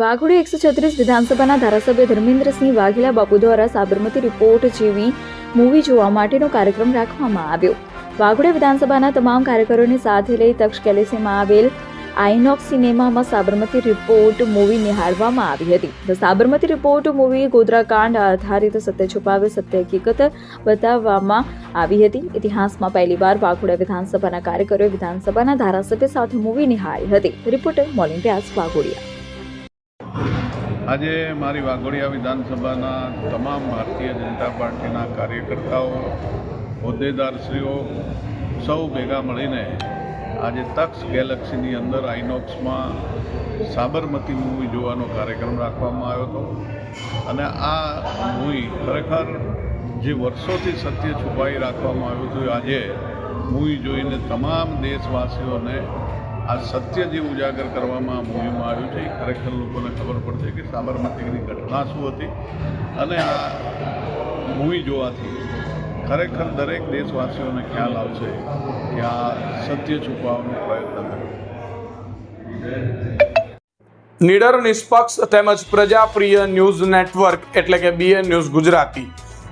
વાઘોડી એકસો છત્રીસ વિધાનસભાના ધારાસભ્ય ધર્મેન્દ્રસિંહ વાઘેલા બાપુ દ્વારા સાબરમતી રિપોર્ટ જેવી મૂવી જોવા માટેનો કાર્યક્રમ રાખવામાં આવ્યો. વાઘોડા વિધાનસભાના તમામ કાર્યકરોને સાથે લઈ તક્ષ કેલેસીમાં આવેલ આઇનોક્સ સિનેમામાં સાબરમતી રિપોર્ટ મૂવી નિહાળવામાં આવી હતી. ધ સાબરમતી રિપોર્ટ મૂવી ગોધરાકાંડ આધારિત સત્ય છુપાવે સત્ય હકીકત બતાવવામાં આવી હતી. ઇતિહાસમાં પહેલીવાર વાઘોડા વિધાનસભાના કાર્યકરોએ વિધાનસભાના ધારાસભ્ય સાથે મૂવી નિહાળી હતી. રિપોર્ટર મોલિન વ્યાસ, વાઘોડિયા. આજે મારી વાઘોડિયા વિધાનસભાના તમામ ભારતીય જનતા પાર્ટીના કાર્યકર્તાઓ, હોદ્દેદારશ્રીઓ સૌ ભેગા મળીને આજે તક્ષ ગેલેક્સીની અંદર આઇનોક્સમાં સાબરમતી મૂવી જોવાનો કાર્યક્રમ રાખવામાં આવ્યો હતો. અને આ મૂવી ખરેખર જે વર્ષોથી સત્ય છુપાઈ રાખવામાં આવ્યું હતું, આજે મૂવી જોઈને તમામ દેશવાસીઓને આ સત્ય જે ઉજાગર કરવામાં મૂવીમાં આવ્યું છે, એ ખરેખર લોકોને ખબર પડશે કે સાબરમતીની ઘટના શું હતી અને આ મૂવી જોવાથી ખરેખર દરેક દેશવાસીઓને ખ્યાલ આવશે કે આ સત્ય છુપાવવાનો પ્રયત્ન કર્યો. નિડર નિષ્પક્ષ તેમજ પ્રજાપ્રિય ન્યૂઝ નેટવર્ક એટલે કે BN news Gujarati.